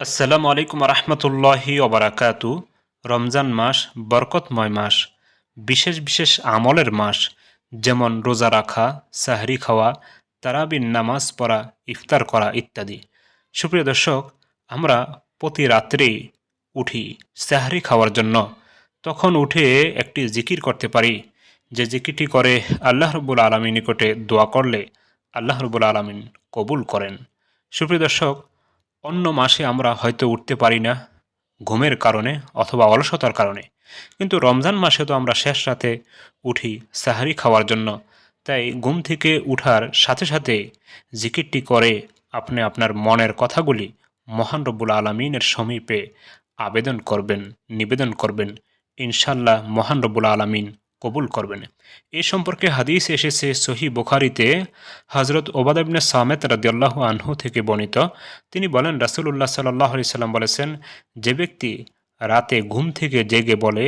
আসসালামু আলাইকুম রহমতুল্লাহি ওবরাকাতু রমজান মাস বরকতময় মাস, বিশেষ বিশেষ আমলের মাস, যেমন রোজা রাখা, সাহরি খাওয়া তারাবিন নামাজ পড়া, ইফতার করা ইত্যাদি। সুপ্রিয় দর্শক, আমরা প্রতি রাত্রেই উঠি সাহরি খাওয়ার জন্য। তখন উঠে একটি জিকির করতে পারি। যে জিকিরটি করে আল্লাহ রবুল আলমী নিকটে দোয়া করলে আল্লাহ রবুল আলমিন কবুল করেন। সুপ্রিয় দর্শক অন্য মাসে আমরা হয়তো উঠতে পারি না ঘুমের কারণে অথবা অলসতার কারণে। কিন্তু রমজান মাসে তো আমরা শেষ রাতে উঠি সাহারি খাওয়ার জন্য। তাই ঘুম থেকে উঠার সাথে সাথে জিকিরটি করে আপনি আপনার মনের কথাগুলি মহান রব্বুল আলমিনের সমীপে আবেদন করবেন, নিবেদন করবেন। ইনশাল্লাহ মহান রব্বুল আলমিন কবুল করবেন। এ সম্পর্কে হাদিস এসেছে সহি বুখারিতে হজরত ওবাদাবিন সামেত রাদিয়াল্লাহ আনহু থেকে বর্ণিত। তিনি বলেন রাসুল্লাহ সাল্লাহ সাল্লাম বলেছেন, যে ব্যক্তি রাতে ঘুম থেকে জেগে বলে,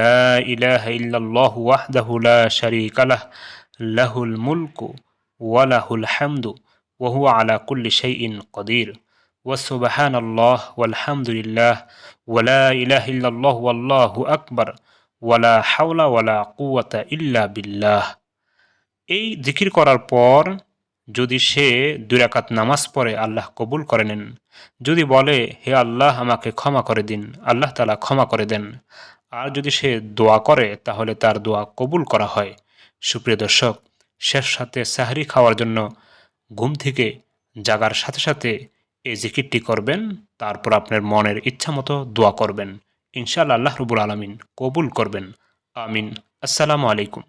লা ইলাহা ইল্লাল্লাহ ওয়াহদাহু লা শারীকা লাহ, লাহুল মুলকু ওয়ালাহুল হামদু ওহু আলা কুল্লি শাইইন কদির আল্লাহ ওয়ালহামদুলিল্লাহ ওয়ালা ইলাহ ইল্লাল্লাহ ওয়াল্লাহু আকবার। ওয়ালা হাওলা ওয়ালা কুয়াতা ইল্লা বিল্লাহ। এই জিকির করার পর যদি সে দুরাকাত নামাজ পড়ে, আল্লাহ কবুল করে নেন। যদি বলে, হে আল্লাহ, আমাকে ক্ষমা করে দিন, আল্লাহ তালা ক্ষমা করে দেন। আর যদি সে দোয়া করে, তাহলে তার দোয়া কবুল করা হয়। সুপ্রিয় দর্শক, শেষ সাথে সাহারি খাওয়ার জন্য ঘুম থেকে জাগার সাথে সাথে এই জিকিরটি করবেন, তারপর আপনার মনের ইচ্ছা মতো দোয়া করবেন। ইনশাআল্লাহ আল্লাহ রবুল আলমিন কবুল করবেন আমিন আসসালামু আলাইকুম